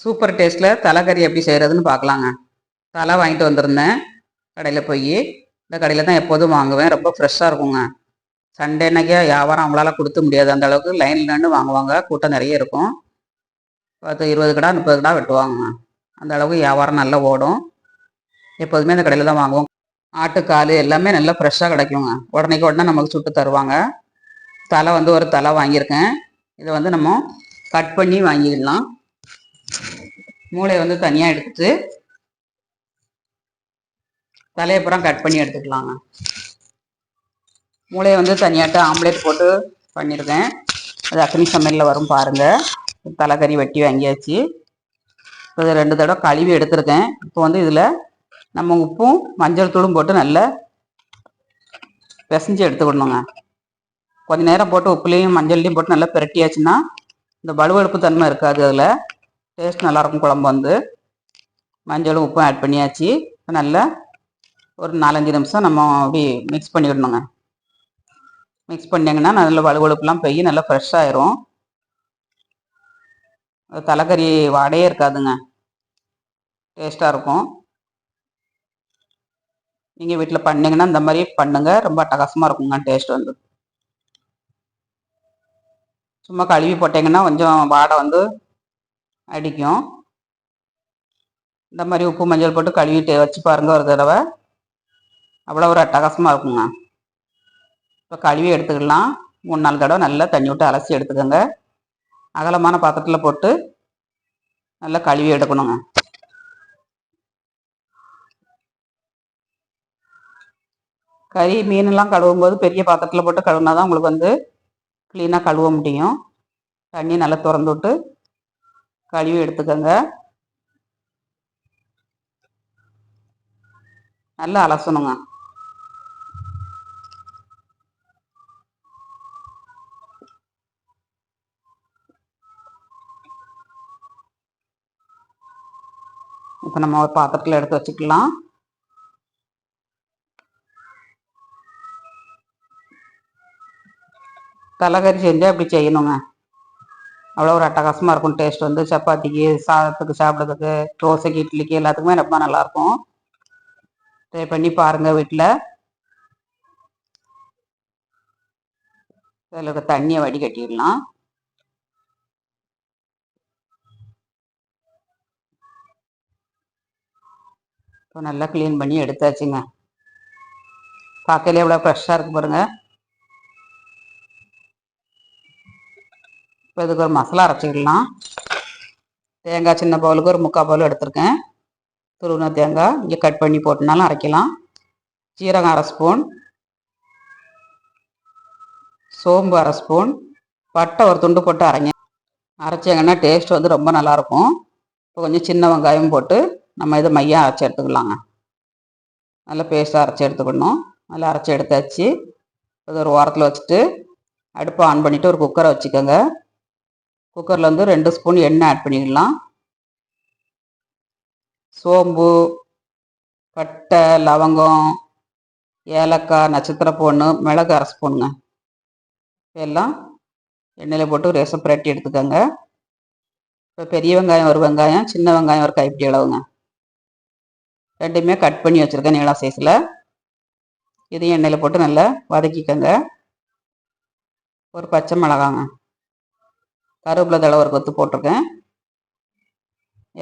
Super டேஸ்ட்டில் தலைக்கறி எப்படி செய்கிறதுன்னு பார்க்கலாங்க. தலை வாங்கிட்டு வந்திருந்தேன். கடையில் போய் இந்த கடையில் தான் எப்போதும் வாங்குவேன். ரொம்ப ஃப்ரெஷ்ஷாக இருக்குங்க. சண்டே அன்னைக்கே வியாபாரம் அவங்களால கொடுத்த முடியாது. அந்த அளவுக்கு லைனில் நின்று வாங்குவாங்க. கூட்டம் நிறைய இருக்கும். பத்து இருபது கடா முப்பது கடா வெட்டுவாங்க. அந்த அளவுக்கு வியாபாரம் நல்லா ஓடும். எப்போதுமே அந்த கடையில் தான் வாங்குவோம். ஆட்டுக்கால் எல்லாமே நல்லா ஃப்ரெஷ்ஷாக கிடைக்குங்க. உடனேக்கு உடனே நமக்கு சுட்டு தருவாங்க. தலை வந்து ஒரு தலை வாங்கியிருக்கேன். இதை வந்து நம்ம கட் பண்ணி வாங்கிடலாம். மூளையை வந்து தனியாக எடுத்துட்டு தலையப்புறம் கட் பண்ணி எடுத்துக்கலாங்க. மூளையை வந்து தனியாட்டு ஆம்லேட் போட்டு பண்ணியிருக்கேன் அது அக்னி சமையலில் வரும் பாருங்கள் தலைக்கறி வெட்டி வாங்கியாச்சு. இப்போ ரெண்டு தடவை கழுவி எடுத்திருக்கேன். இப்போ வந்து இதில் நம்ம உப்பும் மஞ்சள் தூளும் போட்டு நல்லா பிசைஞ்சு எடுத்துக்கணுங்க. கொஞ்ச நேரம் போட்டு உப்புலேயும் மஞ்சள்லையும் போட்டு நல்லா பிரட்டியாச்சுன்னா இந்த வலுவழுப்பு தன்மை இருக்காது அதில். டேஸ்ட் நல்லாயிருக்கும் குழம்பு வந்து. மஞ்சளும் உப்பும் ஆட் பண்ணியாச்சு. நல்லா ஒரு நாலஞ்சு நிமிஷம் நம்ம அப்படி மிக்ஸ் பண்ணிவிடணுங்க மிக்ஸ் பண்ணிங்கன்னா நல்ல வலுவழுப்புலாம் போய் நல்லா ஃப்ரெஷ்ஷாயிரும் தலைக்கறி வாடையே இருக்காதுங்க. டேஸ்ட்டாக இருக்கும். நீங்கள் வீட்டில் பண்ணிங்கன்னா இந்த மாதிரி பண்ணுங்கள் ரொம்ப அட்டகாசமாக இருக்குங்க டேஸ்ட் வந்து. சும்மா கழுவி போட்டிங்கன்னா கொஞ்சம் வாடை வந்து அடிக்கும். இந்த மாதிரி உப்பு மஞ்சள் போட்டு கழுவிட்டு வச்சு பாருங்க ஒரு தடவை. அவ்வளோ ஒரு அட்டகாசமாக இருக்குங்க. இப்போ கழுவி எடுத்துக்கலாம். மூணு நாலு தடவை நல்லா தண்ணி விட்டு அலசி எடுத்துக்கோங்க. அகலமான பாத்திரத்தில் போட்டு நல்லா கழுவி எடுக்கணுங்க. கறி மீனெல்லாம் கழுவும் போது பெரிய பாத்திரத்தில் போட்டு கழுவுனா தான் உங்களுக்கு வந்து க்ளீனாக கழுவ முடியும். தண்ணி நல்லா திறந்து விட்டு கழுவி எடுத்துக்கோங்க. நல்லா அலசணுங்க. இப்போ நம்ம ஒரு பாத்திரத்தில் எடுத்து வச்சுக்கலாம். தலைகறி செஞ்சால் இப்படி செய்யணுங்க. அவ்வளோ ஒரு அட்டகாசமாக இருக்கும். டேஸ்ட் வந்து சப்பாத்திக்கு சாதத்துக்கு சாப்பிட்றதுக்கு தோசைக்கு இட்லிக்கு எல்லாத்துக்குமே ரொம்ப நல்லாயிருக்கும் ட்ரை பண்ணி பாருங்கள் வீட்டில் இதில் இருக்க தண்ணியை வடிகட்டிடலாம். இப்போ நல்லா க்ளீன் பண்ணி எடுத்தாச்சுங்க. பார்க்கல எவ்வளோ ஃப்ரெஷ்ஷாக இருக்கு பாருங்கள் இப்போ இதுக்கு ஒரு மசாலா அரைச்சிக்கலாம் தேங்காய் சின்ன பவுலுக்கு ஒரு முக்கால் பவுல் எடுத்திருக்கேன். துருவின தேங்காய் இங்கே கட் பண்ணி போட்டுனாலும் அரைக்கலாம். சீரகம் அரை ஸ்பூன். சோம்பு அரை ஸ்பூன். பட்டை ஒரு துண்டு போட்டு அரைங்க. அரைச்சிங்கன்னா டேஸ்ட் வந்து ரொம்ப நல்லாயிருக்கும். இப்போ கொஞ்சம் சின்ன வெங்காயம் போட்டு நம்ம இதை மையம் அரைச்சி எடுத்துக்கலாங்க. நல்லா பேஸ்ட்டாக அரைச்சி எடுத்துக்கணும். நல்லா அரைச்சி எடுத்தாச்சு. இது ஒரு ஓரத்தில் வச்சுட்டு அடுப்பை ஆன் பண்ணிவிட்டு ஒரு குக்கரை வச்சுக்கோங்க. குக்கரில் வந்து ரெண்டு ஸ்பூன் எண்ணெய் ஆட் பண்ணிக்கலாம். சோம்பு பட்டை லவங்கம் ஏலக்காய் நட்சத்திர பொண்ணு மிளகு அரை ஸ்பூனுங்க. எல்லாம் எண்ணெயில் போட்டு ரேசம் புரட்டி எடுத்துக்கோங்க. இப்போ பெரிய வெங்காயம் ஒரு வெங்காயம் சின்ன வெங்காயம் ஒரு கைப்பிடி அளவுங்க. ரெண்டுமே கட் பண்ணி வச்சுருக்கேன் நீளா சைஸில் இதையும் எண்ணெயில் போட்டு நல்லா வதக்கிக்கோங்க. ஒரு பச்சை மிளகாங்க. கருவேப்பிலை தடவை ஒரு கொத்து போட்டிருக்கேன்.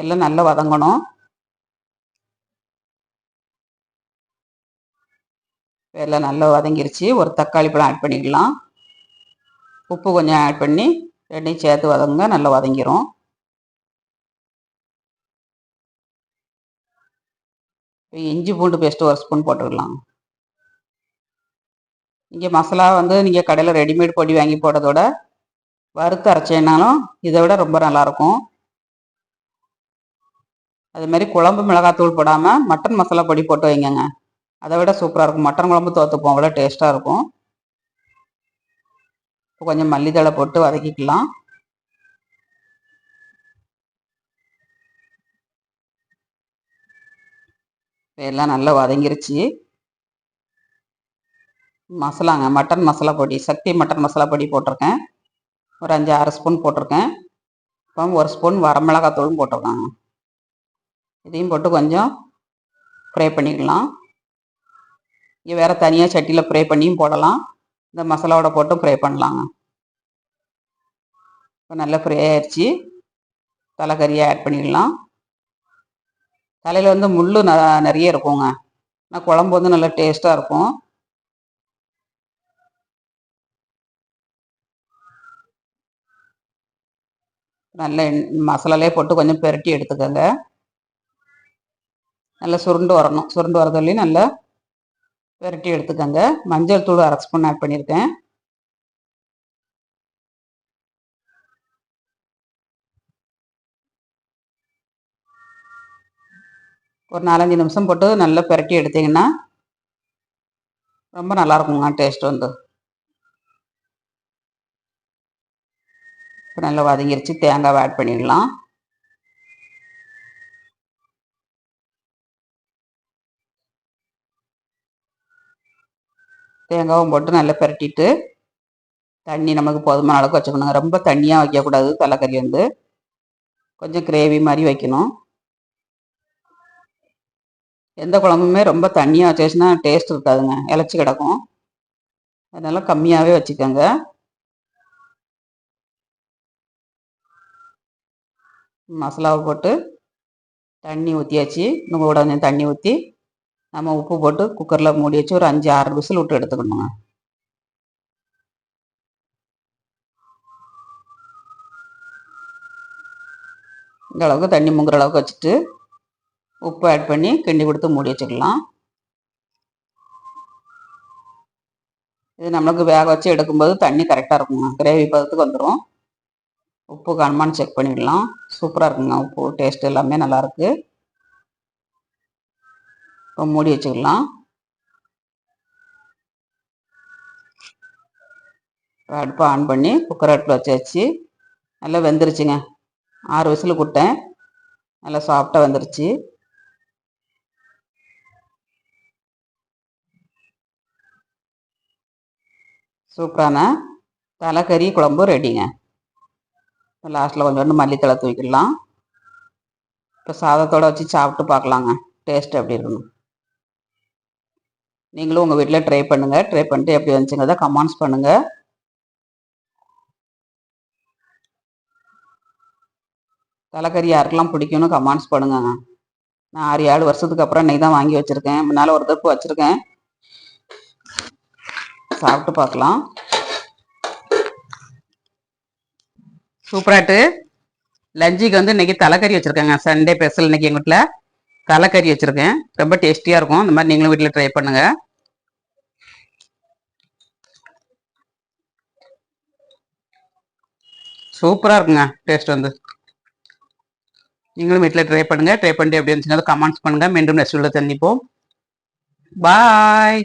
எல்லாம் நல்லா வதங்கணும். எல்லாம் நல்லா வதங்கிருச்சு. ஒரு தக்காளி பழம் ஆட் பண்ணிக்கலாம். உப்பு கொஞ்சம் ஆட் பண்ணி ரெண்டையும் சேர்த்து வதங்க நல்லா வதங்கிரும். இஞ்சி பூண்டு பேஸ்ட்டு ஒரு ஸ்பூன் போட்டுக்கலாம். இங்கே மசாலா வந்து நீங்கள் கடையில் ரெடிமேட் பொடி வாங்கி போடுறதோட வறுத்து அரைச்சேனாலும் இதை விட ரொம்ப நல்லாயிருக்கும். அதுமாரி குழம்பு மிளகாத்தூள் போடாமல் மட்டன் மசாலா பொடி போட்டு வைங்கங்க. அதை விட சூப்பராக இருக்கும். மட்டன் குழம்பு தோற்றுப்போம் அவ்வளோ டேஸ்ட்டாக இருக்கும். இப்போ கொஞ்சம் மல்லித்தழை போட்டு வதக்கிக்கலாம். எல்லாம் நல்லா வதங்கிருச்சு. மசாலாங்க. மட்டன் மசாலா பொடி. சக்தி மட்டன் மசாலா பொடி போட்டிருக்கேன். ஒரு அஞ்சு ஆறு ஸ்பூன் போட்டிருக்கேன். இப்போ ஒரு ஸ்பூன் வரமிளகாத்தூளும் போட்டிருக்கேன். இதையும் போட்டு கொஞ்சம் ஃப்ரை பண்ணிக்கலாம். இங்கே வேறு தனியாக சட்டியில் ஃப்ரை பண்ணியும் போடலாம். இந்த மசாலாவோட போட்டும் ஃப்ரை பண்ணலாங்க. இப்போ நல்லா ஃப்ரை ஆயிடுச்சு தலைக்கறியை ஆட் பண்ணிடலாம். தலையில் வந்து முள் ந- நிறைய இருக்குங்க. ஆனால் குழம்பு வந்து நல்லா டேஸ்ட்டாக இருக்கும். நல்ல மசாலாலே போட்டு கொஞ்சம் பெரட்டி எடுத்துக்கோங்க. நல்லா சுருண்டு வரணும். சுருண்டு வரதுலையும் நல்லா பெரட்டி எடுத்துக்கோங்க. மஞ்சள் தூள் அரை ஸ்பூன் ஆட் பண்ணியிருக்கேன். ஒரு நாலஞ்சு நிமிஷம் போட்டு நல்லா பெரட்டி எடுத்தீங்கன்னா ரொம்ப நல்லாயிருக்குங்க டேஸ்ட் வந்து. இப்போ நல்லா வதங்கிருச்சு. தேங்காவை ஆட் பண்ணிடலாம். தேங்காவும் போட்டு நல்லா பெரட்டிட்டு தண்ணி நமக்கு போதுமான அளவுக்கு வச்சுக்கணுங்க ரொம்ப தண்ணியாக வைக்கக்கூடாது தலைக்கறி வந்து. கொஞ்சம் கிரேவி மாதிரி வைக்கணும். எந்த குழம்புமே ரொம்ப தண்ணியாக வச்சுச்சுன்னா டேஸ்ட் இருக்காதுங்க. இலச்சி கிடக்கும். அதனால் கம்மியாகவே வச்சுக்கோங்க. மசாலாவை போட்டு தண்ணி ஊற்றியாச்சு இன்னும் கூட கொஞ்சம் தண்ணி ஊற்றி நம்ம உப்பு போட்டு குக்கரில் மூடி வச்சு ஒரு அஞ்சு ஆறு விசில் விட்டு எடுத்துக்கணுங்க. இந்த அளவுக்கு தண்ணி முங்குற அளவுக்கு வச்சுட்டு உப்பு ஆட் பண்ணி கிண்டி கொடுத்து மூடி வச்சுக்கலாம். இது நம்மளுக்கு வேக வச்சு எடுக்கும்போது தண்ணி கரெக்டாக இருக்குங்க. கிரேவி பதத்துக்கு வந்துடும் உப்பு காணுமான்னு செக் பண்ணிடலாம். சூப்பராக இருக்குங்க உப்பு. டேஸ்ட் எல்லாமே நல்லாயிருக்கு இப்போ மூடி வச்சுக்கலாம். இப்போ அடுப்பை ஆன் பண்ணி குக்கர் அடுப்பில் வச்சாச்சு நல்லா வெந்துருச்சுங்க. ஆறு விசில் விட்டேன். நல்லா சாஃப்டாக வந்துருச்சு. சூப்பரான தலைக்கறி குழம்பு ரெடிங்க இப்போ லாஸ்ட்டில் கொஞ்சோண்டு மல்லித்தலை தூக்கிடலாம். இப்போ சாதத்தோடு வச்சு சாப்பிட்டு பார்க்கலாங்க. டேஸ்ட் எப்படி இருக்கணும் நீங்களும் உங்கள் வீட்டில் ட்ரை பண்ணுங்கள் ட்ரை பண்ணிட்டு எப்படி வந்துச்சுங்கிறத கமெண்ட்ஸ் பண்ணுங்கள் தலைக்கறி யாருக்கெல்லாம் பிடிக்கும்னு கமெண்ட்ஸ் பண்ணுங்கங்க. நான் ஆறு ஏழு வருஷத்துக்கு அப்புறம் இன்னைக்கு தான் வாங்கி வச்சுருக்கேன். முன்னால் ஒரு தப்பு வச்சுருக்கேன். சாப்பிட்டு பார்க்கலாம். சூப்பராட்டு. லஞ்சுக்கு வந்து இன்னைக்கு தலைக்கறி வச்சுருக்கேங்க. சண்டே ஸ்பெஷல் இன்னைக்கு எங்கள் வீட்டில் தலைக்கறி வச்சுருக்கேன். ரொம்ப டேஸ்டியாக இருக்கும். இந்த மாதிரி நீங்களும் வீட்டில் ட்ரை பண்ணுங்கள் சூப்பராக இருக்குங்க. டேஸ்ட் வந்து. நீங்களும் வீட்டில் ட்ரை பண்ணுங்கள் ட்ரை பண்ணிட்டு எப்படி இருந்துச்சுன்னா கமெண்ட்ஸ் பண்ணுங்கள் மீண்டும் நெக்ஸ்ட் வீடியோவில் சந்திப்போம். பாய்